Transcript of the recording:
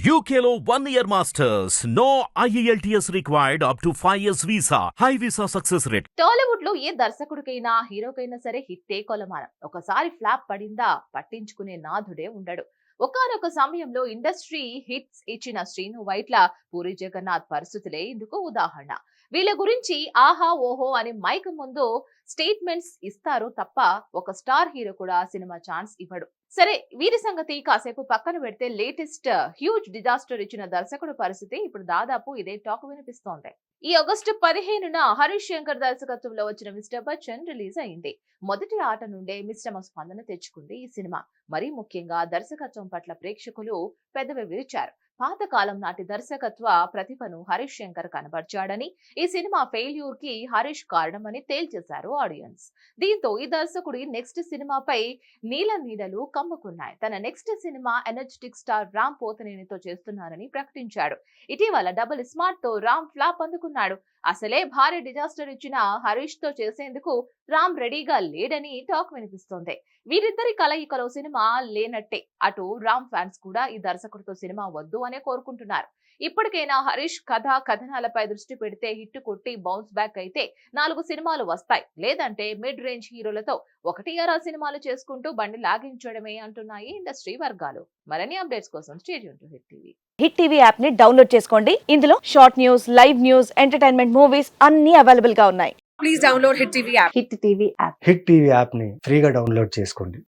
యూకేలో one year masters no IELTS required up to five years visa high visa success rate టాలీవుడ్లో ఏ దర్శకుడికైనా హీరోకైనా సరే హిట్టే కొలమానం ఒకసారి ఫ్లాప్ పడిందా పట్టించుకునే నాథుడే ఉండడు ఒకానొక సమయంలో ఇండస్ట్రీ హిట్స్ ఇచ్చిన శ్రీను వైట్ల పూరి జగన్నాథ్ పరిస్థితులే ఇందుకు ఉదాహరణ. వీళ్ళ గురించి ఆహా ఓహో అని మైక్ ముందు స్టేట్మెంట్స్ ఇస్తారు తప్ప ఒక స్టార్ హీరో కూడా సినిమా ఛాన్స్ ఇవ్వడు. సరే వీరి సంగతి కాసేపు పక్కన పెడితే లేటెస్ట్ హ్యూజ్ డిజాస్టర్ ఇచ్చిన దర్శకుడు పరిస్థితి ఇప్పుడు దాదాపు ఇదే టాక్ వినిపిస్తోంది. ఈ ఆగస్టు పదిహేనున హరీష్ శంకర్ దర్శకత్వంలో వచ్చిన మిస్టర్ బచ్చన్ రిలీజ్ అయింది. మొదటి ఆట నుండే మిశ్రమ స్పందన తెచ్చుకుంది ఈ సినిమా. మరీ ముఖ్యంగా దర్శకత్వం పట్ల ప్రేక్షకులు పెదవి విరిచారు. పాతకాలం నాటి దర్శకత్వ ప్రతిభను హరీష్ శంకర్ కనబర్చాడని ఈ సినిమా ఫెయిల్యూర్కి హరీష్ కారణమని తేల్చేశారు ఆడియన్స్. దీంతో ఈ దర్శకుడి నెక్స్ట్ సినిమాపై నీల నీడలు కమ్ముకున్నాయి. తన next cinema energetic star Ram పోతనేనితో చేస్తున్నారని ప్రకటించాడు. ఇటీవల డబుల్ స్మార్ట్తో రామ్ ఫ్లాప్ అందుకున్నాడు. అసలే భారీ డిజాస్టర్ ఇచ్చిన హరీష్తో చేసేందుకు రామ్ రెడీగా లేడని టాక్ వినిపిస్తోంది. వీరిద్దరి కలయికలో సినిమా లేనట్టే. అటు రామ్ ఫ్యాన్స్ కూడా ఈ దర్శకుడితో సినిమా వద్దు అనే కోరుకుంటున్నారు. ఇప్పటికైనా హరీష్ కథ కథనాలపై దృష్టి పెడితే హిట్ కొట్టి బౌన్స్ బ్యాక్ అయితే నాలుగు సినిమాలు వస్తాయి. లేదంటే మిడ్ రేంజ్ హీరోలతో ఒకటి అరా సినిమాలు చేసుకుంటూ బండి లాగించడమే అంటున్నాయి ఇండస్ట్రీ వర్గాలు. మరిన్ని అప్డేట్స్ కోసం హిట్ టీవీ. హిట్ టీవీ యాప్ని డౌన్లోడ్ చేసుకోండి. ఇందులో short news live news entertainment movies అన్ని అవైలబుల్గా ఉన్నాయి. Please download Hit TV app. Hit TV app Hit TV యాప్ని ఫ్రీగా డౌన్లోడ్ చేసుకోండి.